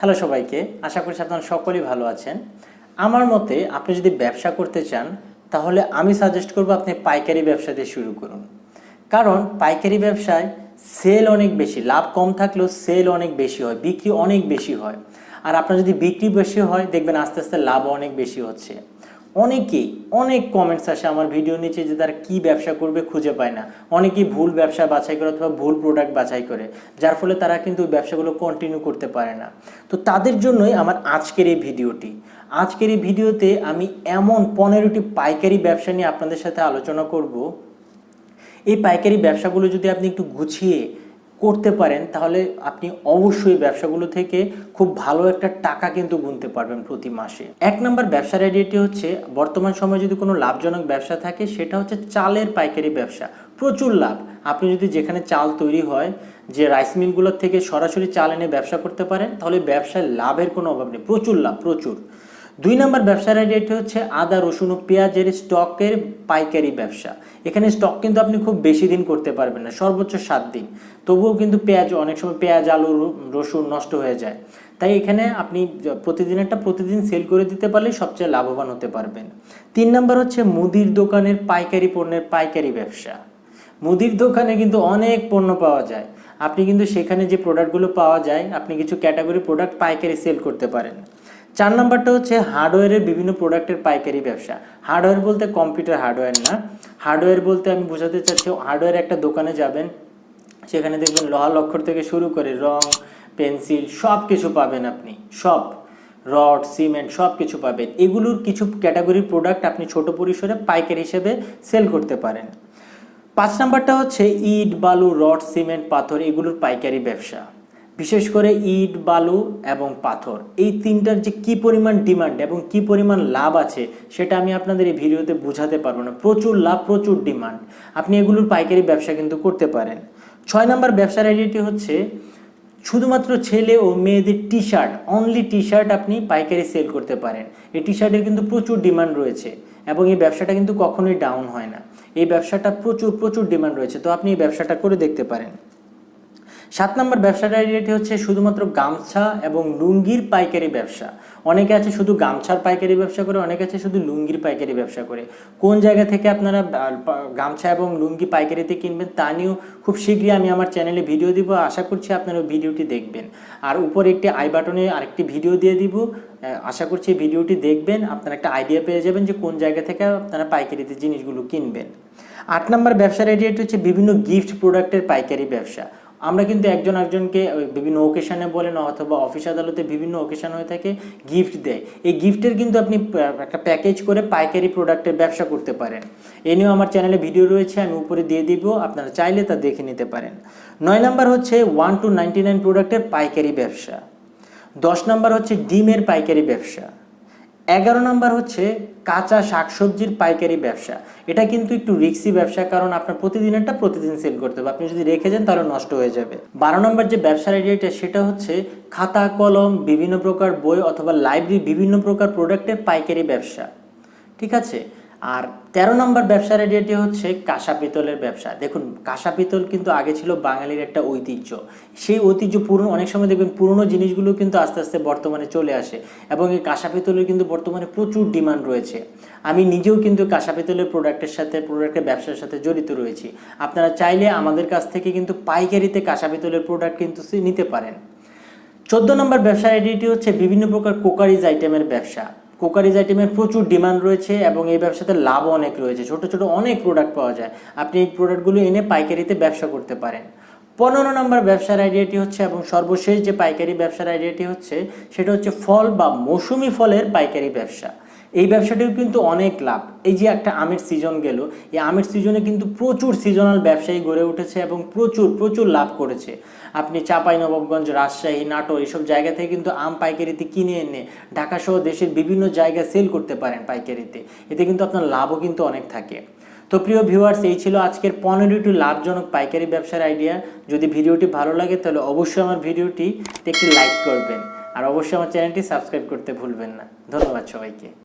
Hello সবাইকে, আশা করছি আপনারা সকলেই ভালো আছেন। আমার মতে আপনি যদি ব্যবসা করতে চান, তাহলে আমি সাজেস্ট করব আপনি পাইকারি ব্যবসা দিয়ে শুরু করুন। কারণ পাইকারি ব্যবসায় সেল অনেক বেশি, লাভ কম থাকলেও সেল অনেক বেশি হয়, বিক্রি অনেক বেশি হয়। আর আপনার যদি বিক্রি বেশি হয়, দেখবেন আস্তে আস্তে লাভ অনেক বেশি হচ্ছে। অনেকেই, অনেক কমেন্টস আসে আমার ভিডিও নিচে যে তারা কী ব্যবসা করবে খুঁজে পায় না। অনেকেই ভুল ব্যবসা বাছাই করে অথবা ভুল প্রোডাক্ট বাছাই করে, যার ফলে তারা কিন্তু ব্যবসাগুলো কন্টিনিউ করতে পারে না। তো তাদের জন্যই আমার আজকের এই ভিডিওটি আজকের এই ভিডিওতে আমি এমন পনেরোটি পাইকারি ব্যবসা নিয়ে আপনাদের সাথে আলোচনা করব। এই পাইকারি ব্যবসাগুলো যদি আপনি একটু গুছিয়ে করতে পারেন, তাহলে আপনি অবশ্যই ব্যবসাগুলো থেকে খুব ভালো একটা টাকা কিন্তু গুনতে পারবেন প্রতি মাসে। এক নম্বর ব্যবসার আইডিয়াটি হচ্ছে, বর্তমান সময়ে যদি কোনো লাভজনক ব্যবসা থাকে, সেটা হচ্ছে চালের পাইকারি ব্যবসা। প্রচুর লাভ। আপনি যদি যেখানে চাল তৈরি হয়, যে রাইস মিলগুলোর থেকে সরাসরি চাল এনে ব্যবসা করতে পারেন, তাহলে ব্যবসায় লাভের কোনো অভাব নেই। প্রচুর লাভ, প্রচুর। দুই নম্বর ব্যবসার আইডিয়াটি হচ্ছে আদা, রসুন ও পেঁয়াজের স্টকের পাইকারি ব্যবসা। এখানে স্টক কিন্তু আপনি খুব বেশি দিন করতে পারবেন না, সর্বোচ্চ সাত দিন। তবুও কিন্তু পেঁয়াজ, অনেক সময় পেঁয়াজ, আলু রসুন নষ্ট হয়ে যায়। তাই এখানে আপনি য- প্রতিদিনেরটা প্রতিদিন সেল করে দিতে পারলে সবচেয়ে লাভবান হতে পারবেন। তিন নম্বর হচ্ছে মুদির দোকানের পাইকারি পণ্যের পাইকারি ব্যবসা। মুদির দোকানে কিন্তু অনেক পণ্য পাওয়া যায়। আপনি কিন্তু সেখানে যে প্রোডাক্টগুলো পাওয়া যায়, আপনি কিছু ক্যাটাগরি প্রোডাক্ট পাইকারি সেল করতে পারেন। চার নাম্বারটা হচ্ছে হার্ডওয়্যারের বিভিন্ন প্রোডাক্টের পাইকারি ব্যবসা। হার্ডওয়্যার বলতে কম্পিউটার হার্ডওয়্যার না। হার্ডওয়্যার বলতে আমি বোঝাতে চাচ্ছি হার্ডওয়্যার একটা দোকানে যাবেন, সেখানে দেখবেন লোহা লক্ষর থেকে শুরু করে রং, পেন্সিল সব কিছু পাবেন আপনি, সব। রড, সিমেন্ট সব কিছু পাবেন। এগুলোর কিছু ক্যাটাগরির প্রোডাক্ট আপনি ছোট পরিসরে পাইকারি হিসেবে সেল করতে পারেন। পাঁচ নাম্বারটা হচ্ছে ইট, বালু, রড, সিমেন্ট, পাথর, এগুলোর পাইকারি ব্যবসা। বিশেষ করে ইট, বালু এবং পাথর। এই তিনটার যে কি পরিমাণ ডিমান্ড এবং কি পরিমাণ লাভ আছে, সেটা আমি আপনাদের এই ভিডিওতে বোঝাতে পারব না। প্রচুর লাভ, প্রচুর ডিমান্ড আপনি এগুলোর পাইকারি ব্যবসা কিন্তু করতে পারেন। ছয় নম্বর ব্যবসার আইডিয়াটি হচ্ছে, শুধুমাত্র ছেলে ও মেয়েদের T shirt only T shirt আপনি পাইকারি সেল করতে পারেন। এই টি শার্টের কিন্তু প্রচুর ডিমান্ড রয়েছে এবং এই ব্যবসাটা কিন্তু কখনোই ডাউন হয় না। এই ব্যবসাটা প্রচুর প্রচুর ডিমান্ড রয়েছে। তো আপনি এই ব্যবসাটা করে দেখতে পারেন। সাত নম্বর ব্যবসার আইডিয়াটি হচ্ছে শুধুমাত্র গামছা এবং লুঙ্গির পাইকারি ব্যবসা। অনেকে আছে শুধু গামছার পাইকারি ব্যবসা করে, অনেকে আছে শুধু লুঙ্গির পাইকারি ব্যবসা করে। কোন জায়গা থেকে আপনারা গামছা এবং লুঙ্গি পাইকারিতে কিনবেন তা নিয়েও খুব শীঘ্রই আমি আমার চ্যানেলে ভিডিও দিব। আশা করছি আপনারা ভিডিওটি দেখবেন। আর উপরে একটি আই বাটনে আরেকটি ভিডিও দিয়ে দিব। আশা করছি ভিডিওটি দেখবেন, আপনারা একটা আইডিয়া পেয়ে যাবেন যে কোন জায়গা থেকে আপনারা পাইকারিতে জিনিসগুলো কিনবেন। আট নম্বর ব্যবসার আইডিয়াটি হচ্ছে বিভিন্ন গিফট প্রোডাক্টের পাইকারি ব্যবসা। আমরা কিন্তু একজন একজনকে বিভিন্ন ওকেশনে বলেন অথবা অফিস আদালতে বিভিন্ন ওকেশন হয়ে থাকে গিফট দেয়। এই গিফটের কিন্তু আপনি একটা প্যাকেজ করে পাইকারি প্রোডাক্টের ব্যবসা করতে পারেন। এ নিয়েও আমার চ্যানেলে ভিডিও রয়েছে, আমি উপরে দিয়ে দিব, আপনারা চাইলে তা দেখে নিতে পারেন। নয় নাম্বার হচ্ছে ওয়ান টু নাইনটি নাইন প্রোডাক্টের পাইকারি ব্যবসা। দশ নাম্বার হচ্ছে ডিমের পাইকারি ব্যবসা। এগারো নাম্বার হচ্ছে কাঁচা শাকসবজির পাইকারি ব্যবসা। এটা কিন্তু একটু রিক্সি ব্যবসা, কারণ আপনার প্রতিদিনেরটা প্রতিদিন সেল করতে হবে। আপনি যদি রেখে যান, তাহলে নষ্ট হয়ে যাবে। বারো নম্বর যে ব্যবসার আইডিয়াটা সেটা হচ্ছে খাতা, কলম, বিভিন্ন প্রকার বই অথবা লাইব্রেরি বিভিন্ন প্রকার প্রোডাক্টের পাইকারি ব্যবসা। ঠিক আছে? আর তেরো নম্বর ব্যবসার আইডিয়াটি হচ্ছে কাঁসা পিতলের ব্যবসা। দেখুন, কাঁসা পিতল কিন্তু আগে ছিল বাঙালির একটা ঐতিহ্য। সেই ঐতিহ্য পুরনো অনেক সময় দেখবেন পুরনো জিনিসগুলো কিন্তু আস্তে আস্তে বর্তমানে চলে আসে এবং এই কাঁসা পিতলের কিন্তু বর্তমানে প্রচুর ডিমান্ড রয়েছে। আমি নিজেও কিন্তু কাঁসা পিতলের প্রোডাক্টের সাথে, প্রোডাক্টের ব্যবসার সাথে জড়িত রয়েছি। আপনারা চাইলে আমাদের কাছ থেকে কিন্তু পাইকারিতে কাঁসা পিতলের প্রোডাক্ট কিন্তু নিতে পারেন। চোদ্দ নম্বর ব্যবসার আইডিটি হচ্ছে বিভিন্ন প্রকার কোকারিজ আইটেমের ব্যবসা। কোকারিজ আইটেমের প্রচুর ডিমান্ড রয়েছে এবং এই ব্যবসাতে লাভ অনেক রয়েছে। ছোট ছোট অনেক প্রোডাক্ট পাওয়া যায়। আপনি এই প্রোডাক্টগুলো এনে পাইকারিতে ব্যবসা করতে পারেন। পনেরো নম্বর ব্যবসার আইডিয়াটি হচ্ছে এবং সর্বশেষ যে পাইকারি ব্যবসার আইডিয়াটি হচ্ছে, সেটা হচ্ছে ফল বা মৌসুমি ফলের পাইকারি ব্যবসা। এই ব্যবসাটিও কিন্তু অনেক লাভ। এই যে একটা আমের সিজন গেল, এই আমের সিজনে কিন্তু প্রচুর সিজনাল ব্যবসায়ী গড়ে উঠেছে এবং প্রচুর প্রচুর লাভ করেছে। আপনি চাপাই, নবাবগঞ্জ, রাজশাহী, নাটোর এইসব জায়গা থেকে কিন্তু আম পাইকারিতে কিনে এনে ঢাকা সহ দেশের বিভিন্ন জায়গায় সেল করতে পারেন পাইকারিতে। এতে কিন্তু আপনার লাভও কিন্তু অনেক থাকে। তো প্রিয় ভিউয়ার্স এই ছিল আজকের পনেরোটি লাভজনক পাইকারি ব্যবসার আইডিয়া যদি ভিডিওটি ভালো লাগে, তাহলে অবশ্যই আমার ভিডিওটি একটি লাইক করবেন। আর অবশ্যই আমার চ্যানেলটি সাবস্ক্রাইব করতে ভুলবেন না। ধন্যবাদ সবাইকে।